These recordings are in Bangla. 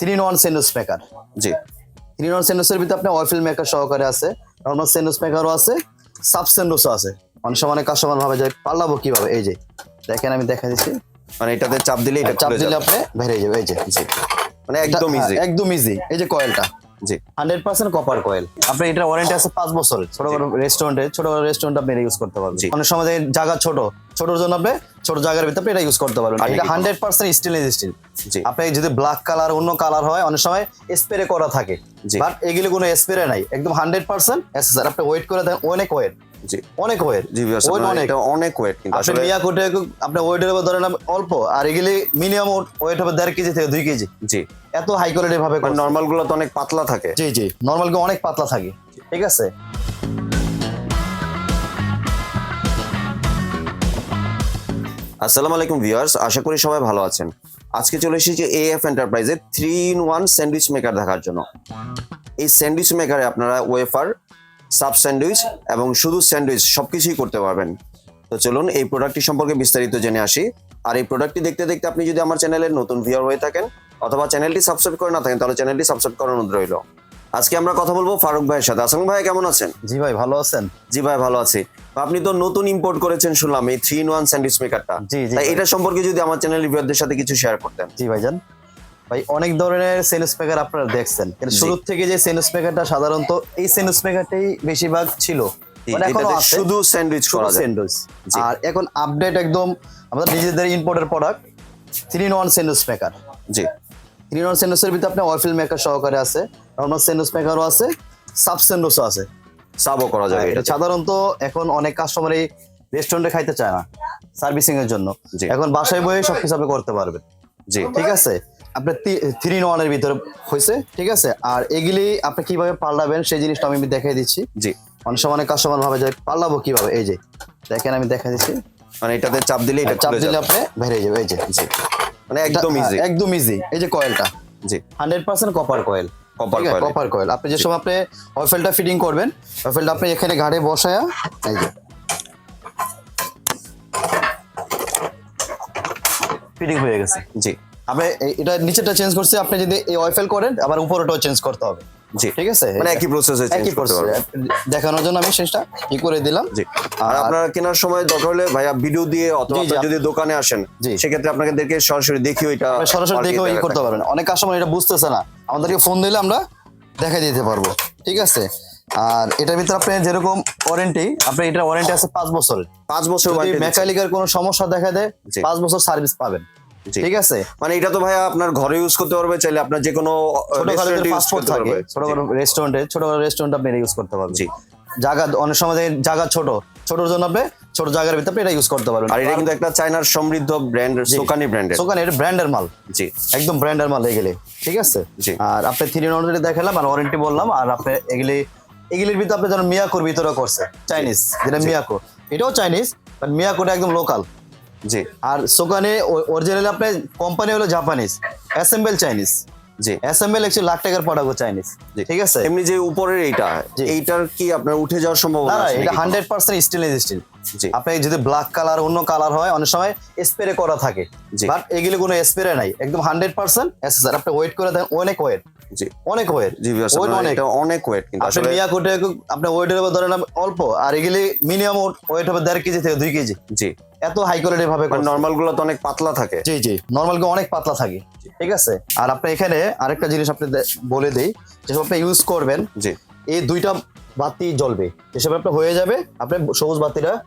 Three in one sandwich maker. G. Three in one সেন্ডুসের ভিতরে আপনার অয়েল মেকার সহকারে আছে নর্মাল সেন্ডুস মেকারও আছে সাব সেন্ডুসও আছে। অনেক সময় কাস্টমার ভাবে যে পাল্লাবো কীভাবে? এই যে দেখেন আমি দেখা দিচ্ছি। মানে এটাতে চাপ দিলে এটা চাপ দিলে আপনি বেরিয়ে যাবে এই যে জি। মানে একদম ইজি একদম ইজি এই যে কয়েলটা জি। হান্ড্রেড পার্সেন্ট কপার কয়েল আপনি এটার ওয়ারেন্টি আছে পাঁচ বছরের। ছোট বড় রেস্টুরেন্টে ছোট বড় রেস্টুরেন্ট আপনি এটা ইউজ করতে পারবেন। অনেক সময় জায়গা ছোট। ছোটর জন্য আপনি ছোট জায়গার ভিতরে আপনি এটা ইউজ করতে পারবেন। এটা হান্ড্রেড পার্সেন্ট স্টেনলেস স্টিল জি। আপনি যদি ব্ল্যাক কালার অন্য কালার হয় অনেক সময় স্প্রে করা থাকে। বাট এগুলো কোনো স্প্রে নাই। একদম হান্ড্রেড পার্সেন্ট এসএসআর আপনি ওয়েট করে দেন অনেক ওয়েট জি। অনেক ওয়েট জি অনেক। অনেক ওয়েট কিন্তু আসলে মিয়া কোটে আপনার ওয়েটের ধরেন অল্প। আর এগুলি মিনিমাম ওয়েট হবে দেড় কেজি থেকে দুই কেজি। জি। এত হাই কোয়ালিটি ভাবে মানে। নর্মালগুলো তো অনেক পাতলা থাকে। জি জি নর্মালগুলো অনেক পাতলা থাকে ঠিক আছে? আসসালামু আলাইকুম ভিউয়ার্স আশা করি সবাই ভালো আছেন। আজকে চলে এসেছি এএফ এন্টারপ্রাইজের three in one sandwich maker দেখার জন্য। এই স্যান্ডউইচ মেকারে আপনারা ওয়েফার সাব স্যান্ডউইচ এবং শুধু স্যান্ডউইচ সবকিছুই করতে পারবেন। তো চলুন এই প্রোডাক্টটি সম্পর্কে বিস্তারিত জেনে আসি। আর এই প্রোডাক্টটি দেখতে দেখতে আপনি যদি আমার চ্যানেলের নতুন ভিউয়ার হয়ে থাকেন অথবা চ্যানেলটি সাবস্ক্রাইব করে না থাকেন তাহলে চ্যানেলটি সাবস্ক্রাইব করার অনুরোধ রইল। আজকে আমরা কথা বলব ফারুক ভাইয়ের সাথে। আসলাম ভাই কেমন আছেন? জি ভাই ভালো আছেন? জি ভাই ভালো আছি। আপনি তো নতুন ইম্পোর্ট করেছেন শুনলাম এই থ্রি ইন ওয়ান স্যান্ডউইচ মেকারটা জি, জি, তাই এটা সম্পর্কে যদি আমার চ্যানেল রিভিউয়ারদের সাথে কিছু শেয়ার করতেন। জি ভাইজান ভাই অনেক ধরনের সেন্স মেকার আপনারা দেখছেন। শুরু থেকে যে সেন্স মেকারটা সাধারণত এই সেন্স মেকারটাই বেশিরভাগ ছিল। মানে শুধু স্যান্ডউইচ করা স্যান্ডউইচ আর এখন আপডেট একদম আমাদের নিজেদের ইম্পোর্টের product three in one sandwich maker G. One সেন্ডউইচের ভিতরে আপনার অয়েল মেকার সহকারে আছে নর্মাল সেন্ডউইচ মেকারও আছে সাব সেন্ডউইচও আছে। সাবও করা যাবে এটা এটা সাধারণত এখন অনেক কাস্টমারই রেস্টুরেন্টে খাইতে চায় না সার্ভিসিং এর জন্য। এখন বাসায় বয়ে সবকিছু আপনি করতে পারবেন। জি। ঠিক আছে? আপনার থ্রি ইন ওয়ানের ভিতরে হয়েছে ঠিক আছে? আর এগুলি আপনি কীভাবে পাল্টাবেন সেই জিনিসটা আমি দেখাই দিচ্ছি। জি। অনেক সময় অনেক কাস্টমার ভাবে যে পাল্টাবো কীভাবে? এই যে দেখেন আমি দেখা দিচ্ছি। মানে এটাতে চাপ দিলে এটা চাপ দিলে আপনি বেরিয়ে যাবে এই যে। জি। মানে একদম হ্যাঁ, ইজি একদম ইজি এই যে কয়েলটা জি। Hundred percent copper coil copper coil copper coil আপনি যে সময় আপনি অয়েলটা ফিটিং করবেন অয়েলটা আপনি এখানে ঘাড়ে বসায়া এই যে। ফিটিং হয়ে গেছে। জি। আপনি এটা নিচেটা চেঞ্জ করছে আপনি যদি এই অয়েল করেন আবার উপরটাও চেঞ্জ করতে হবে। জি। ঠিক আছে? মানে একই প্রসেসে চেঞ্জ করতে পারবেন। দেখানোর জন্য আমি শেষটা ই করে দিলাম। জি। আর আপনারা কেনার সময় দরকার হলে ভাইয়া ভিডিও দিয়ে অথবা আপনারা যদি দোকানে আসেন। সেক্ষেত্রে আপনাদেরকে সরাসরি দেখিও এটা সরাসরি দেখেও ই করতে। পারবেন অনেক কাস্টমার এটা বুঝতেছে না। আমাদেরকে ফোন দিলে আমরা দেখাই দিতে পারব। ঠিক আছে? আর এটার ভিতরে আপনি যেরকম ওয়ারেন্টি আপনি এটার ওয়ারেন্টি আছে পাঁচ বছরের। পাঁচ বছর মেকানিকের কোনো সমস্যা দেখা দেয় পাঁচ বছর সার্ভিস পাবেন। ঠিক আছে? মানে এটা তো ভাইয়া আপনার ঘরে ইউজ করতে পারবে চাইলে আপনার যে কোনো রেস্টুরেন্টে ইউজ পাসপোর্ট করতে থাকে। পারবে। ছোট বড় রেস্টুরেন্টে আপনি ইউজ করতে পারবেন। জি। জায়গা অনেক সময় জায়গা ছোট। ছোটর জন্য আপনি ছোট জায়গার ভিতরে আপনি এটা ইউজ করতে পারবেন। আর এটা কিন্তু একটা চায়নার সমৃদ্ধ ব্র্যান্ড সোকানি ব্র্যান্ডের দোকান এটা ব্র্যান্ডের মাল। জি। একদম ব্র্যান্ডের মাল এগুলি। ঠিক আছে? জি। আর আপনি থ্রি নর্মালি দেখালাম আর ওয়ারেন্টি বললাম আর আপনি এগুলি এগুলির ভিতরে আপনি যেন মিয়াকোর ভিতরে করছে। চাইনিজ যেটা মিয়াকো। এটাও চাইনিজ বাট মিয়াকোটা একদম লোকাল জি। আর সোকানে অরিজিনাল আপনার কোম্পানি হলো জাপানিজ অ্যাসেম্বল চাইনিজ জি অ্যাসেম্বল একশো লাখ টাকার প্রোডাক্ট চাইনিজ জি। ঠিক আছে? এমনি যে উপরের এইটা। এইটার কি আপনার উঠে যাওয়ার সম্ভাবনা এটা হান্ড্রেড পার্সেন্ট স্টেনলেস স্টিল আপনি যদি ব্ল্যাক কালার অন্য কালার হয় অনেক সময় স্প্রে করা থাকে। বাট এগুলি কোনো স্প্রে নাই। একদম হান্ড্রেড পার্সেন্ট এসএসআর আপনি ওয়েট করে দেন অনেক ওয়েট জি। অনেক ওয়েট জি অনেক। অনেক ওয়েট কিন্তু আপনি আসলে মিয়া কোটে আপনার ওয়েটের উপর ধরেন অল্প আর এগুলি মিনিমাম ওয়েট হবে দেড় কেজি থেকে দুই কেজি। জি। এত হাই কোয়ালিটি ভাবে নর্মালগুলো তো অনেক পাতলা থাকে। জি জি। নর্মাল অনেক পাতলা থাকে। ঠিক আছে? আর আপনি এখানে আরেকটা জিনিস আপনি বলে দেই যেসব আপনি ইউজ করবেন জি। এই দুইটা বাতি জ্বলবে। এসব আপনার হয়ে যাবে আপনি সবুজ বাতিটা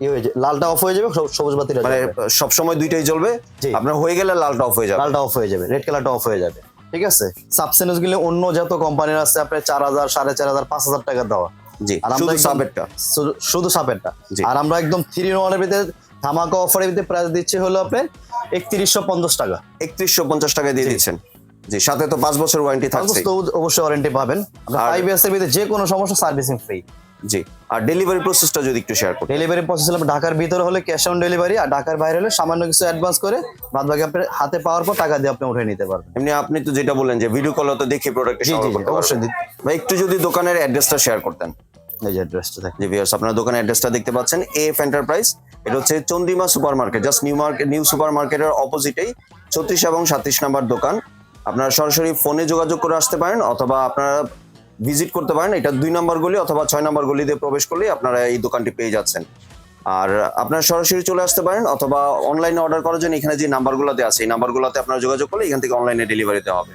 ই হয়ে যাবে লালটা অফ হয়ে যাবে সবুজ বাতিটা মানে জ্বলবে। সব সময় দুইটাই জ্বলবে? আপনার হয়ে গেলে লালটা অফ হয়ে যাবে? লালটা অফ হয়ে যাবে রেড কালারটা অফ হয়ে যাবে। ঠিক আছে? সাবসেন্সগুলো অন্য যত কোম্পানির আছে আপনার চার হাজার সাড়ে চার হাজার পাঁচ হাজার টাকা দেওয়া। জি আর আমরা শুধু শুধু- শুধু সাপেরটা আর আমরা একদম থ্রি ওয়ানের ভিতরে ধামাকা অফারের ভিতরে প্রাইস দিচ্ছি হলো আপনার একত্রিশশো পঞ্চাশ টাকা। একত্রিশশো পঞ্চাশ টাকা দিয়ে দিচ্ছেন। জি সাথে তো পাঁচ বছর ওয়ারেন্টি থাকছে অবশ্যই ওয়ারেন্টি পাবেন। আর- ফাইভ ইয়ার্স এর ভিতরে যে কোনো সমস্যা সার্ভিসিং ফ্রি জি আর ডেলিভারি প্রসেসটা যদি একটু শেয়ার করুন ডেলিভারি প্রসেস হলো ঢাকার ভিতরে হলে ক্যাশ অন ডেলিভারি আর ঢাকার বাইরে হলে সামান্য কিছু অ্যাডভান্স করে বাদ বাকি আপনার হাতে পাওয়ার পর টাকা দিয়ে আপনি উঠে নিতে পারবেন। এমনি আপনি তো যেটা বললেন যে ভিডিও কলে তো দেখে প্রোডাক্ট জি জি, অবশ্যই। ভাই একটু যদি দোকানের অ্যাড্রেসটা শেয়ার করতেন। এই যে অ্যাড্রেসটা দেখেন। যে ভিউয়ার্স আপনার দোকানের অ্যাড্রেসটা দেখতে পাচ্ছেন এফ এন্টারপ্রাইজ এটা হচ্ছে Chandrima super market just New Market new super মার্কেটের অপোজিটেই ছত্রিশ এবং সাতত্রিশ নাম্বার দোকান। আপনারা সরাসরি ফোনে যোগাযোগ করে আসতে পারেন অথবা আপনারা ভিজিট করতে পারেন। এটা দুই নম্বর গলি অথবা ছয় নম্বর গলি দিয়ে প্রবেশ করলেই আপনারা এই দোকানটি পেয়ে যাচ্ছেন। আর আপনারা সরাসরি চলে আসতে পারেন অথবা অনলাইনে অর্ডার করার জন্য এখানে যে নাম্বারগুলোতে আছে, এই নাম্বারগুলোতে আপনারা যোগাযোগ করলে এখান থেকে অনলাইনে ডেলিভারি দেওয়া হবে।